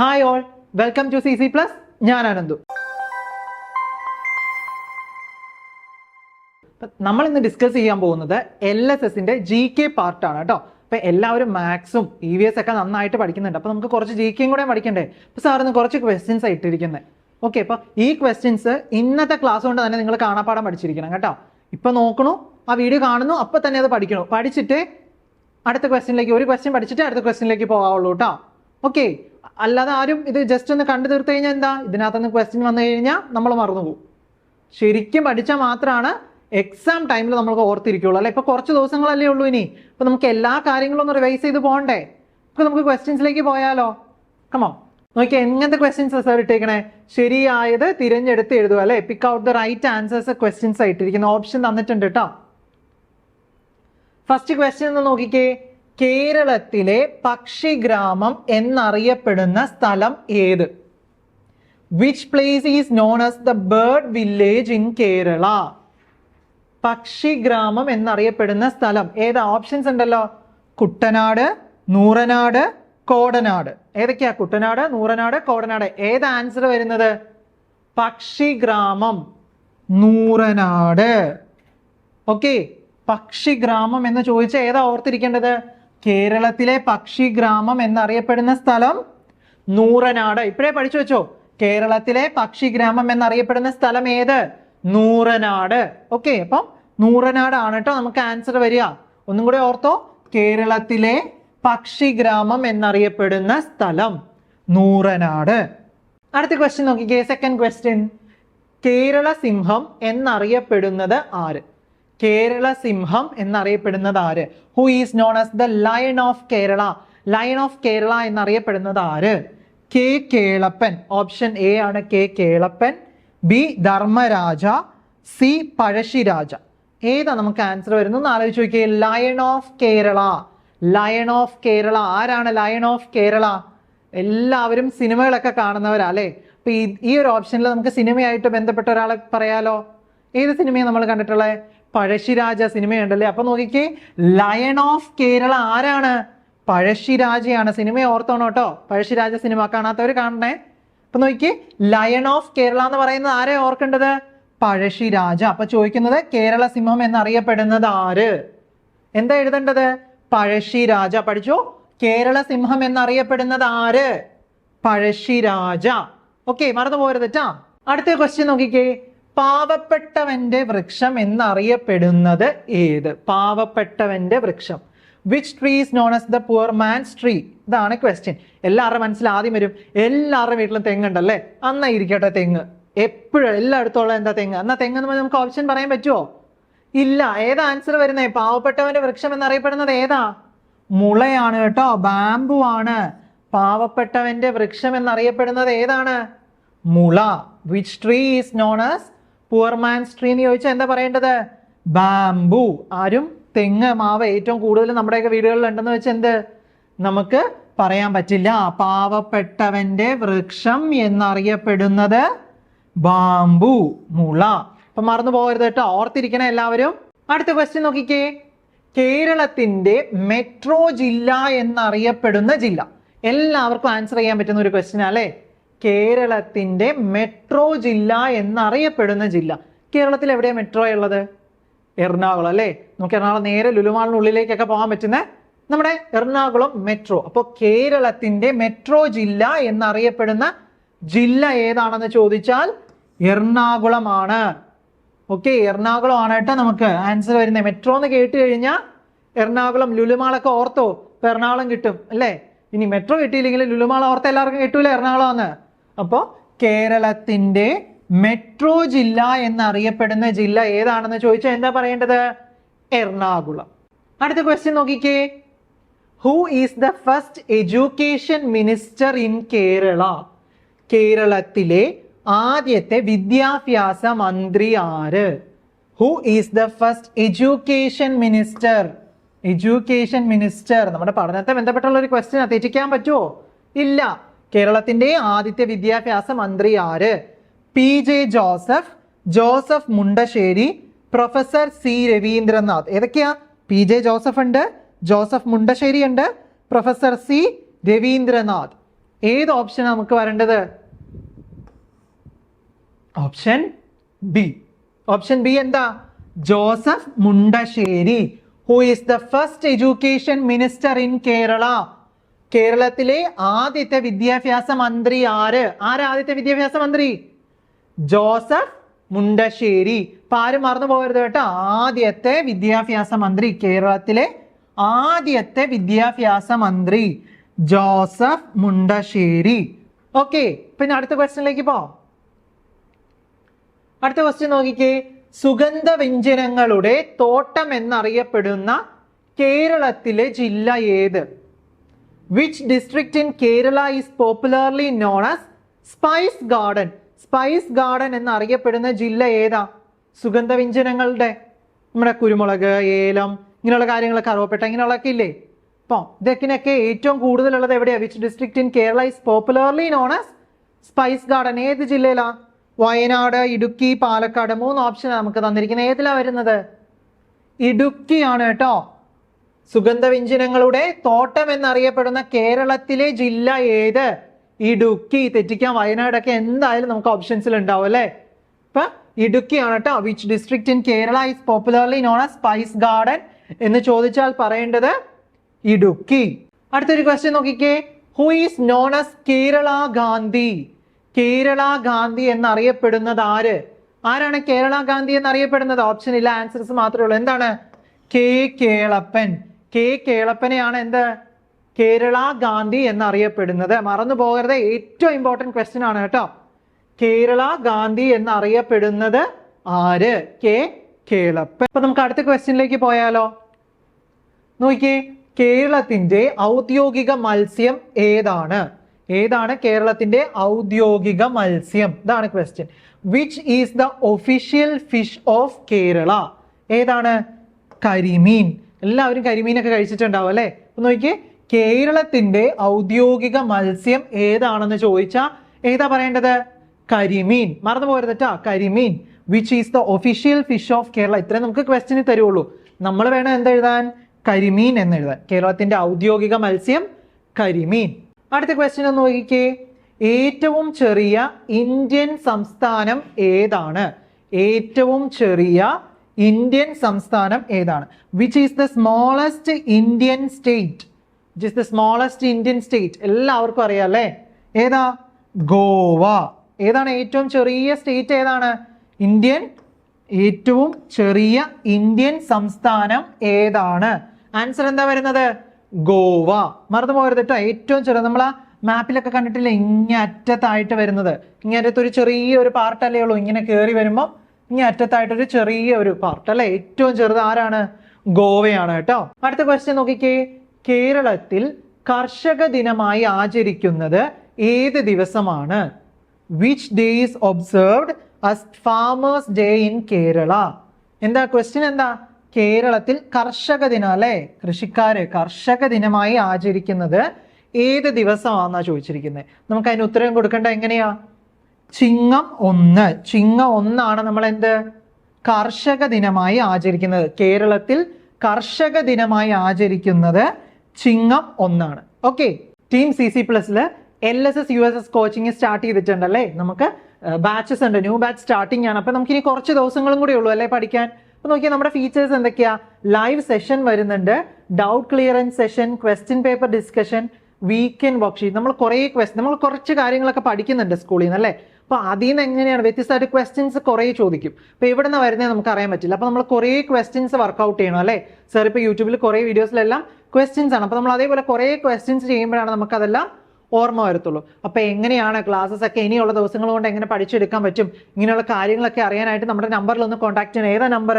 Hi all welcome to C C plus ഞാൻ അനന്തു. നമ്മൾ ഇന്ന് ഡിസ്കസ് ചെയ്യാൻ പോകുന്നത് എൽ എസ് എസിന്റെ ജി കെ പാർട്ടാണ് കേട്ടോ. അപ്പൊ എല്ലാവരും മാത്സും ഇ വി എസ് ഒക്കെ നന്നായിട്ട് പഠിക്കുന്നുണ്ട്. അപ്പൊ നമുക്ക് കുറച്ച് ജി കെയും കൂടെ പഠിക്കണ്ടേ? അപ്പൊ സാറിന് കുറച്ച് ക്വസ്റ്റ്യൻസ് ഇട്ടിരിക്കുന്നത് ഓക്കെ അപ്പൊ ഈ ക്വസ്റ്റ്യൻസ് ഇന്നത്തെ ക്ലാസ് കൊണ്ട് തന്നെ നിങ്ങൾ കാണാപ്പാടം പഠിച്ചിരിക്കണം കേട്ടോ. ഇപ്പൊ നോക്കണു ആ വീഡിയോ കാണുന്നു അപ്പൊ തന്നെ അത് പഠിക്കണു. പഠിച്ചിട്ട് അടുത്ത ക്വസ്റ്റ്യനിലേക്ക് ഒരു ക്വസ്റ്റ്യൻ പഠിച്ചിട്ട് അടുത്ത ക്വസ്റ്റ്യനിലേക്ക് പോകാവുള്ളൂ കേട്ടോ. ഓക്കെ അല്ലാതെ ആരും ഇത് ജസ്റ്റ് ഒന്ന് കണ്ടു തീർത്തു കഴിഞ്ഞാൽ എന്താ? ഇതിനകത്തുനിന്ന് ക്വസ്റ്റ്യൻ വന്നു കഴിഞ്ഞാൽ നമ്മൾ മറന്നുപോകും ശരിക്കും പഠിച്ചാൽ മാത്രമാണ് എക്സാം ടൈമിൽ നമുക്ക് ഓർത്തിരിക്കുള്ളൂ. അല്ലെ? ഇപ്പോൾ കുറച്ച് ദിവസങ്ങളല്ലേ ഉള്ളൂ ഇനി. അപ്പോൾ നമുക്ക് എല്ലാ കാര്യങ്ങളും ഒന്ന് റിവൈസ് ചെയ്ത് പോകണ്ടേ അപ്പോൾ നമുക്ക് ക്വസ്റ്റ്യൻസിലേക്ക് പോയാലോ? കമോ നോക്കി എങ്ങനത്തെ ക്വസ്റ്റ്യൻസ് സാർ ഇട്ടേക്കണേ? ശരിയായത് തിരഞ്ഞെടുത്ത് എഴുതുക അല്ലേ? Pick out the right answers questions ആയിട്ടിരിക്കുന്ന. ഓപ്ഷൻ തന്നിട്ടുണ്ട് കേട്ടോ ഫസ്റ്റ് ക്വസ്റ്റ്യൻ ഒന്ന് നോക്കിക്കേ. കേരളത്തിലെ പക്ഷിഗ്രാമം എന്നറിയപ്പെടുന്ന സ്ഥലം ഏത്? Which place is known as the bird village in Kerala പക്ഷിഗ്രാമം എന്നറിയപ്പെടുന്ന സ്ഥലം. ഏതാ? ഓപ്ഷൻസ് ഉണ്ടല്ലോ. കുട്ടനാട് നൂറനാട് കോടനാട്. ഏതൊക്കെയാ? കുട്ടനാട് നൂറനാട് കോടനാട്. ഏത് ആൻസർ വരുന്നത്? പക്ഷിഗ്രാമം നൂറനാട്. ഓക്കെ പക്ഷിഗ്രാമം എന്ന് ചോദിച്ചാൽ ഏതാ ഓർത്തിരിക്കേണ്ടത്? കേരളത്തിലെ പക്ഷി ഗ്രാമം എന്നറിയപ്പെടുന്ന സ്ഥലം നൂറനാട്. ഇപ്പോഴേ പഠിച്ചു വെച്ചോ. കേരളത്തിലെ പക്ഷി ഗ്രാമം എന്നറിയപ്പെടുന്ന സ്ഥലം ഏത്? നൂറനാട്. ഓക്കെ അപ്പം നൂറനാടാണ് കേട്ടോ നമുക്ക് ആൻസർ വരിക. ഒന്നും കൂടെ ഓർത്തോ. കേരളത്തിലെ പക്ഷി ഗ്രാമം എന്നറിയപ്പെടുന്ന സ്ഥലം നൂറനാട്. അടുത്ത ക്വസ്റ്റ്യൻ നോക്കിക്കേ. സെക്കൻഡ് ക്വസ്റ്റ്യൻ കേരള സിംഹം എന്നറിയപ്പെടുന്നത് ആര്? കേരള സിംഹം എന്നറിയപ്പെടുന്നത് ആര്? Who is known as the lion of Kerala lion of Kerala എന്നറിയപ്പെടുന്നത് ആര്? കെ കേളപ്പൻ. ഓപ്ഷൻ എ ആണ് K Kelappan. B Dharmaraja. C Pazhassiraja. ഏതാ നമുക്ക് ആൻസർ വരുന്നത്? ആലോചിച്ച് നോക്കിയേ. Lion of Kerala lion of Kerala ആരാണ് ലയൺ ഓഫ് കേരള എല്ലാവരും സിനിമകളൊക്കെ കാണുന്നവരാ അല്ലേ? അപ്പൊ ഈ ഒരു ഓപ്ഷനിൽ നമുക്ക് സിനിമയായിട്ട് ബന്ധപ്പെട്ട ഒരാളെ പറയാലോ. ഏത് സിനിമയാണ് നമ്മൾ കണ്ടിട്ടുള്ളത് പഴശ്ശിരാജ സിനിമയുണ്ടല്ലേ? അപ്പൊ നോക്കിക്കേ ലയൺ ഓഫ് കേരള ആരാണ്? പഴശ്ശിരാജയാണ്. സിനിമ ഓർത്തോണം കേട്ടോ. പഴശ്ശിരാജ സിനിമ കാണാത്തവർ കാണണേ. അപ്പൊ നോക്കിക്കേ ലയൺ ഓഫ് കേരള എന്ന് പറയുന്നത് ആരെ ഓർക്കേണ്ടത്? പഴശ്ശിരാജ. അപ്പൊ ചോദിക്കുന്നത് കേരള സിംഹം എന്നറിയപ്പെടുന്നത് ആര്? എന്താ എഴുതേണ്ടത്? പഴശ്ശിരാജ. പഠിച്ചോ. കേരള സിംഹം എന്നറിയപ്പെടുന്നത് ആര്? പഴശ്ശിരാജ. ഓക്കെ മറന്നു പോരുത് അടുത്ത ക്വസ്റ്റ്യൻ നോക്കിക്കേ. പാവപ്പെട്ടവന്റെ വൃക്ഷം എന്നറിയപ്പെടുന്നത് ഏത്? പാവപ്പെട്ടവന്റെ വൃക്ഷം. Which tree is known as the poor man's tree ഇതാണ് ക്വസ്റ്റ്യൻ എല്ലാവരുടെ മനസ്സിൽ ആദ്യം വരും. എല്ലാവരുടെ വീട്ടിലും തെങ്ങുണ്ടല്ലേ അന്നാ ഇരിക്കട്ടെ തെങ്ങ്. എപ്പോഴും എല്ലായിടത്തും എന്താ തെങ്ങ്? എന്നാ തെങ്ങ് എന്ന് നമുക്ക് ഓപ്ഷൻ പറയാൻ പറ്റുമോ ഇല്ല. ഏതാ ആൻസർ വരുന്നേ? പാവപ്പെട്ടവന്റെ വൃക്ഷം എന്നറിയപ്പെടുന്നത് ഏതാ? മുളയാണ് കേട്ടോ. ബാംബു ആണ്. പാവപ്പെട്ടവന്റെ വൃക്ഷം എന്നറിയപ്പെടുന്നത് ഏതാണ്? മുള. Which tree is known as poor man's tree എന്ന് ചോദിച്ചാൽ എന്താ പറയേണ്ടത്? ബാംബു ആരും തെങ്ങ് മാവ് ഏറ്റവും കൂടുതൽ നമ്മുടെയൊക്കെ വീടുകളിൽ ഉണ്ടെന്ന് വെച്ചാൽ എന്ത്? നമുക്ക് പറയാൻ പറ്റില്ല. പാവപ്പെട്ടവന്റെ വൃക്ഷം എന്നറിയപ്പെടുന്നത് ബാംബു മുള. അപ്പൊ മറന്നു പോകരുത് കേട്ടോ. ഓർത്തിരിക്കണേ എല്ലാവരും. അടുത്ത ക്വസ്റ്റ്യൻ നോക്കിക്കേ. കേരളത്തിന്റെ മെട്രോ ജില്ല എന്നറിയപ്പെടുന്ന ജില്ല. എല്ലാവർക്കും ആൻസർ ചെയ്യാൻ പറ്റുന്ന ഒരു ക്വസ്റ്റ്യൻ അല്ലേ? കേരളത്തിന്റെ മെട്രോ ജില്ല എന്നറിയപ്പെടുന്ന ജില്ല. കേരളത്തിൽ എവിടെയാണ് മെട്രോ ഉള്ളത്? എറണാകുളം അല്ലേ? നമുക്ക് എറണാകുളം നേരെ ലുലുമാളിനുള്ളിലേക്കൊക്കെ പോകാൻ പറ്റുന്ന നമ്മുടെ എറണാകുളം മെട്രോ. അപ്പോൾ കേരളത്തിന്റെ മെട്രോ ജില്ല എന്നറിയപ്പെടുന്ന ജില്ല ഏതാണെന്ന് ചോദിച്ചാൽ എറണാകുളമാണ്. ഓക്കെ എറണാകുളമാണ് കേട്ടോ നമുക്ക് ആൻസർ വരുന്നത്. മെട്രോ എന്ന് കേട്ട് കഴിഞ്ഞാൽ എറണാകുളം ലുലുമാളൊക്കെ ഓർത്തോ? ഇപ്പൊ എറണാകുളം കിട്ടും അല്ലേ? ഇനി മെട്രോ കിട്ടിയില്ലെങ്കിൽ ലുലുമാൾ ഓർത്ത എല്ലാവർക്കും കിട്ടൂല എറണാകുളം എന്ന് അപ്പോൾ കേരളത്തിന്റെ മെട്രോ ജില്ല എന്നറിയപ്പെടുന്ന ജില്ല ഏതാണെന്ന് ചോദിച്ചാൽ എന്താ പറയേണ്ടത്? എറണാകുളം. അടുത്ത ക്വസ്റ്റ്യൻ നോക്കിക്കേ. Who is the first education minister in Kerala കേരളത്തിലെ ആദ്യത്തെ വിദ്യാഭ്യാസ മന്ത്രി ആര്? Who is the first education minister education minister നമ്മുടെ പഠനത്തെ ബന്ധപ്പെട്ടുള്ള ഒരു ക്വസ്റ്റ്യൻ തെറ്റിക്കാൻ പറ്റുമോ ഇല്ല. കേരളത്തിന്റെ ആദ്യത്തെ വിദ്യാഭ്യാസ മന്ത്രി ആര്? P J Joseph Joseph Mundassery professor C Raveendranath. ഏതൊക്കെയാ? പി ജെ ജോസഫ് ഉണ്ട് ജോസഫ് മുണ്ടശ്ശേരി ഉണ്ട് പ്രൊഫസർ സി രവീന്ദ്രനാഥ്. ഏത് ഓപ്ഷൻ നമുക്ക് വരേണ്ടത്? Option B. ഓപ്ഷൻ ബി എന്താ? Joseph Mundassery who is the first education minister in Kerala കേരളത്തിലെ ആദ്യത്തെ വിദ്യാഭ്യാസ മന്ത്രി ആര്? ആര് ആദ്യത്തെ വിദ്യാഭ്യാസ മന്ത്രി? ജോസഫ് മുണ്ടശ്ശേരി. ഇപ്പൊ ആരും മറന്നു പോകരുത് കേട്ടോ. ആദ്യത്തെ വിദ്യാഭ്യാസ മന്ത്രി കേരളത്തിലെ ആദ്യത്തെ വിദ്യാഭ്യാസ മന്ത്രി ജോസഫ് മുണ്ടശ്ശേരി. ഓക്കെ പിന്നെ അടുത്ത ക്വസ്റ്റ്യനിലേക്ക് പോ. അടുത്ത ക്വസ്റ്റ്യൻ നോക്കിക്കേ. സുഗന്ധ വ്യഞ്ജനങ്ങളുടെ തോട്ടം എന്നറിയപ്പെടുന്ന കേരളത്തിലെ ജില്ല ഏത്? Which district in Kerala is popularly known as spice garden spice garden എന്നറിയപ്പെടുന്ന ജില്ല ഏതാ? സുഗന്ധ വ്യഞ്ജനങ്ങളുടെ നമ്മുടെ കുരുമുളക് ഏലം ഇങ്ങനെയുള്ള കാര്യങ്ങളൊക്കെ അറിവപ്പെട്ട ഇങ്ങനെയുള്ളതൊക്കെ ഇല്ലേ? അപ്പോൾ ഇതൊക്കെ ഏറ്റവും കൂടുതലുള്ളത് എവിടെയാണ് which district in Kerala is popularly known as spice garden ഏത് ജില്ലയിലാണ് വയനാട് ഇടുക്കി പാലക്കാട് മൂന്ന് ഓപ്ഷൻ നമുക്ക് തന്നിരിക്കുന്നത്. ഏതിലാണ് വരുന്നത്? ഇടുക്കിയാണ് കേട്ടോ. സുഗന്ധവ്യഞ്ജനങ്ങളുടെ തോട്ടം എന്നറിയപ്പെടുന്ന കേരളത്തിലെ ജില്ല ഏത്? ഇടുക്കി. തെറ്റിക്കാൻ വയനാടൊക്കെ എന്തായാലും നമുക്ക് ഓപ്ഷൻസിൽ ഉണ്ടാവും അല്ലേ? ഇപ്പൊ ഇടുക്കിയാണ് കേട്ടോ. Which district in Kerala is popularly known as spice garden എന്ന് ചോദിച്ചാൽ പറയേണ്ടത് ഇടുക്കി. അടുത്തൊരു ക്വസ്റ്റ്യൻ നോക്കിക്കേ. Who is known as Kerala Gandhi Kerala Gandhi എന്നറിയപ്പെടുന്നത് ആര്? ആരാണ് കേരള ഗാന്ധി എന്നറിയപ്പെടുന്നത്? ഓപ്ഷൻ ഇല്ല. ആൻസേഴ്സ് മാത്രമേ ഉള്ളൂ. എന്താണ്? കെ കേളപ്പൻ. കെ കേളപ്പനെയാണ് എന്ത്? കേരള ഗാന്ധി എന്നറിയപ്പെടുന്നത്. മറന്നു പോകരുത്. ഏറ്റവും ഇമ്പോർട്ടന്റ് ക്വസ്റ്റ്യൻ ആണ് കേട്ടോ. കേരള ഗാന്ധി എന്നറിയപ്പെടുന്നത് ആര്? കെ കേളപ്പൻ. അപ്പൊ നമുക്ക് അടുത്ത ക്വസ്റ്റ്യനിലേക്ക് പോയാലോ. നോക്കിയേ. കേരളത്തിന്റെ ഔദ്യോഗിക മത്സ്യം ഏതാണ്? ഏതാണ് കേരളത്തിന്റെ ഔദ്യോഗിക മത്സ്യം? ഇതാണ് question which is the official fish of Kerala ഏതാണ്? കരിമീൻ. എല്ലാവരും കരിമീനൊക്കെ കഴിച്ചിട്ടുണ്ടാവും അല്ലേ? ഒന്ന് നോക്കിയേ. കേരളത്തിന്റെ ഔദ്യോഗിക മത്സ്യം ഏതാണെന്ന് ചോദിച്ചാൽ ഏതാ പറയേണ്ടത്? കരിമീൻ. മറന്നു പോകരുത് കേട്ടോ karimeen which is the official fish of Kerala ഇത്രയും നമുക്ക് ക്വസ്റ്റിന് തരുള്ളൂ നമ്മൾ വേണം എന്തെഴുതാൻ? കരിമീൻ എന്ന് എഴുതാൻ കേരളത്തിന്റെ ഔദ്യോഗിക മത്സ്യം കരിമീൻ. അടുത്ത ക്വസ്റ്റ്യൻ ഒന്ന് നോക്കിക്കേ. ഏറ്റവും ചെറിയ ഇന്ത്യൻ സംസ്ഥാനം ഏതാണ്? ഏറ്റവും ചെറിയ ഇന്ത്യൻ സംസ്ഥാനം ഏതാണ്? Which is the smallest Indian state which is the smallest Indian state എല്ലാവർക്കും അറിയാം അല്ലേ? ഏതാ? ഗോവ. ഏതാണ് ഏറ്റവും ചെറിയ സ്റ്റേറ്റ് ഏതാണ്? ഇന്ത്യൻ ഏറ്റവും ചെറിയ ഇന്ത്യൻ സംസ്ഥാനം ഏതാണ്? ആൻസർ എന്താ വരുന്നത്? ഗോവ. മറന്നു പോകരുത് കേട്ടോ ഏറ്റവും ചെറിയ നമ്മൾ ആ മാപ്പിലൊക്കെ കണ്ടിട്ടില്ല? ഇങ്ങ അറ്റത്തായിട്ട് വരുന്നത്. ഇങ്ങനത്തെ ഒരു ചെറിയ ഒരു പാർട്ടല്ലേ ഉള്ളൂ. ഇങ്ങനെ കയറി വരുമ്പോൾ ഇങ്ങ അറ്റത്തായിട്ടൊരു ചെറിയ ഒരു പാർട്ട് അല്ലെ? ഏറ്റവും ചെറുത് ആരാണ്? ഗോവയാണ് കേട്ടോ. അടുത്ത ക്വസ്റ്റ്യൻ നോക്കിക്കേ. കേരളത്തിൽ കർഷക ദിനമായി ആചരിക്കുന്നത് ഏത് ദിവസമാണ്? Which day is observed as farmers day in Kerala എന്താ? ക്വസ്റ്റ്യൻ എന്താ? കേരളത്തിൽ കർഷക ദിനം അല്ലെ? കൃഷിക്കാര് കർഷക ദിനമായി ആചരിക്കുന്നത് ഏത് ദിവസമാണെന്നാണ് ചോദിച്ചിരിക്കുന്നത് നമുക്ക് അതിന് ഉത്തരം കൊടുക്കേണ്ട എങ്ങനെയാ? ചിങ്ങം ഒന്ന്. ചിങ്ങം ഒന്നാണ് നമ്മൾ എന്ത് കർഷക ദിനമായി ആചരിക്കുന്നത്. കേരളത്തിൽ കർഷക ദിനമായി ആചരിക്കുന്നത് ചിങ്ങം ഒന്നാണ്. Okay. Team C C പ്ലസ്സിൽ L S S U S S coaching start ചെയ്തിട്ടുണ്ടല്ലേ? നമുക്ക് ബാച്ചസ് ഉണ്ട്. ന്യൂ ബാച്ച് സ്റ്റാർട്ടിംഗ് ആണ്. അപ്പൊ നമുക്ക് ഇനി കുറച്ച് ദിവസങ്ങളും കൂടി ഉള്ളൂ അല്ലേ പഠിക്കാൻ? അപ്പൊ നോക്കിയാൽ നമ്മുടെ ഫീച്ചേഴ്സ് എന്തൊക്കെയാ? ലൈവ് സെഷൻ വരുന്നുണ്ട്. Doubt clearance session question paper discussion weekend worksheet നമ്മൾ കുറേ ക്വസ്റ്റ് നമ്മൾ കുറച്ച് കാര്യങ്ങളൊക്കെ പഠിക്കുന്നുണ്ട് സ്കൂളിൽ നിന്ന് അല്ലേ? അപ്പൊ അതിൽ നിന്ന് എങ്ങനെയാണ്? വ്യത്യസ്തമായിട്ട് ക്വസ്റ്റ്യൻസ് കുറേ ചോദിക്കും. ഇപ്പോൾ എവിടെ നിന്ന് വരുന്നത് നമുക്ക് അറിയാൻ പറ്റില്ല. അപ്പോൾ നമ്മൾ കുറേ ക്വസ്റ്റ്യൻസ് വർക്ക്ഔട്ട് ചെയ്യണം അല്ലേ? സർ ഇപ്പൊ യൂട്യൂബിൽ കുറേ വീഡിയോസിലെല്ലാം ക്വസ്റ്റ്യൻസ് ആണ്. അപ്പോൾ നമ്മൾ അതേപോലെ കുറേ ക്വസ്റ്റ്യൻസ് ചെയ്യുമ്പോഴാണ് നമുക്കതെല്ലാം ഓർമ്മ വരത്തുള്ളൂ. അപ്പൊ എങ്ങനെയാണ് ക്ലാസ്സസ് ഒക്കെ ഇനിയുള്ള ദിവസങ്ങൾ കൊണ്ട് എങ്ങനെ പഠിച്ചെടുക്കാൻ പറ്റും? ഇങ്ങനെയുള്ള കാര്യങ്ങളൊക്കെ അറിയാനായിട്ട് നമ്മുടെ നമ്പറിൽ ഒന്ന് കോൺടാക്ട് ചെയ്യണം. ഏതാ number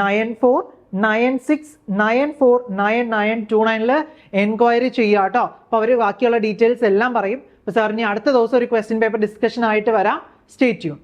nine four nine six nine four nine nine two നയനിൽ enquiry ചെയ്യുക കേട്ടോ അപ്പോൾ അവർ ബാക്കിയുള്ള ഡീറ്റെയിൽസ് എല്ലാം പറയും. അപ്പോൾ സാറിന് അടുത്ത ദിവസം ഒരു ക്വസ്റ്റ്യൻ പേപ്പർ ഡിസ്കഷൻ ആയിട്ട് വരാം. സ്റ്റേറ്റ് ചെയ്യും